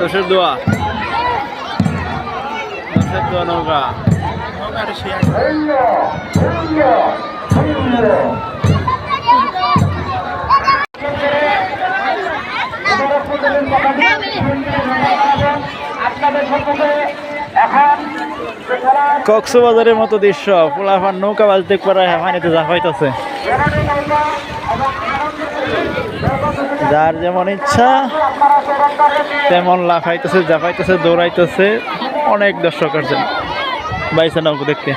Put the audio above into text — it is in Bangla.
দশের দোয়া। দশের দোয়া নৌকা। কক্সবাজারের মতো দৃশ্য পোলাফান নৌকা বাজতে পারে পানিতে জাফাইতেছে যার যেমন ইচ্ছা তেমন লাফাইতেছে জাফাইতেছে দৌড়াইতেছে। অনেক দর্শক আছেন বাইসে নৌকো দেখতে।